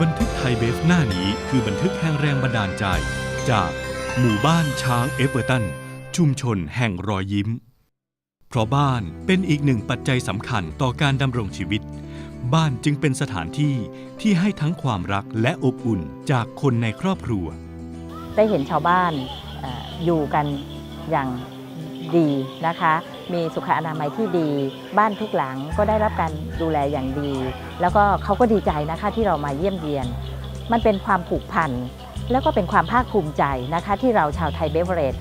ฟหน้านี้คือบันทึกแห่งแรงบันดาลใจ จากหมู่บ้านช้างเอเวอร์ตัน ชุมชนแห่งรอยยิ้ม เพราะบ้านเป็นอีกหนึ่งปัจจัยสำคัญต่อการดำรงชีวิต บ้านจึงเป็นสถานที่ที่ให้ทั้งความรักและอบอุ่นจากคนในครอบครัว ได้เห็นชาวบ้านอยู่กันอย่างดีนะคะ มีสุขอนามัยที่ดี บ้านทุกหลังก็ได้รับการดูแลอย่างดี แล้วก็เขาก็ดีใจนะคะที่เรามาเยี่ยมเยียน มันเป็นความผูกพันแล้วก็เป็นความภาคภูมิใจนะคะ ที่เราชาวไทยเบเวอเรจ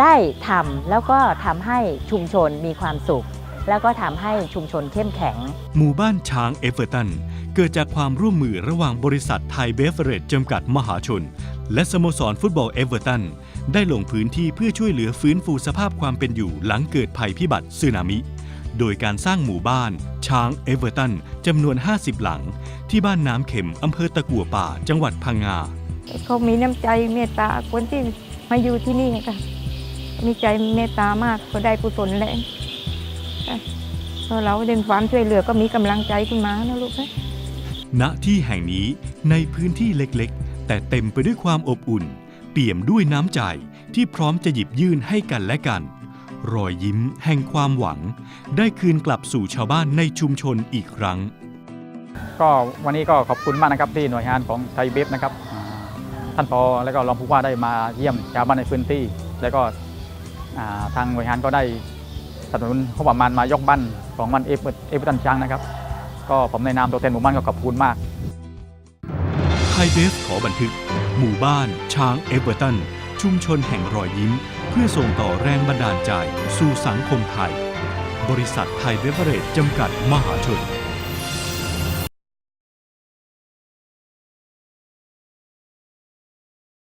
ได้ทำแล้วก็ทำให้ชุมชนมีความสุข แล้วก็ทำให้ชุมชนเข้มแข็ง หมู่บ้านช้างเอเวอร์ตัน เกิดจากความร่วมมือระหว่างบริษัทไทยเบเวอเรจจำกัดมหาชน และสโมสรฟุตบอลเอเวอร์ตัน ได้ลงพื้นที่เพื่อช่วยเหลือฟื้นฟูสภาพความเป็นอยู่หลังเกิดภัยพิบัติสึนามิ โดยการสร้างหมู่บ้าน ช้างเอเวอร์ตันจำนวน 50 หลัง ที่บ้านน้ำเข็มอำเภอตะกั่วป่า จังหวัดพังงา เขามีน้ำใจเมตตาคนที่มาอยู่ที่นี่ค่ะ มีใจเมตตามากก็ได้กุศลแรงค่ะพอเราได้ความช่วยเหลือก็มีกำลังใจขึ้นมานะลูกนะณที่แห่งนี้ในพื้นที่เล็กๆ แต่เต็มไปด้วยความอบอุ่น เปี่ยมด้วยน้ำใจที่พร้อมจะหยิบยื่นให้กันและกัน รอยยิ้มแห่งความหวัง ได้คืนกลับสู่ชาวบ้านในชุมชนอีกครั้ง ก็วันนี้ก็ขอบคุณมากนะครับที่หน่วยงานของไทยเบฟนะครับอ่าท่านพอแล้วก็รองผู้ว่าได้มาเยี่ยมชาวบ้านในพื้นที่ แล้วก็อ่าทางหน่วยงานก็ได้สนับสนุนงบประมาณมายกบ้านของมันเอฟเอฟตันช้างนะครับ ก็ผมในนามตัวแทนหมู่บ้านก็ขอบคุณมาก ไทยเบฟขอบันทึก หมู่บ้าน ช้างเอเวอร์ตัน ชุมชนแห่งรอยยิ้ม เพื่อส่งต่อแรงบันดาลใจสู่สังคมไทย บริษัทไทยเบเวอเรจจำกัดมหาชน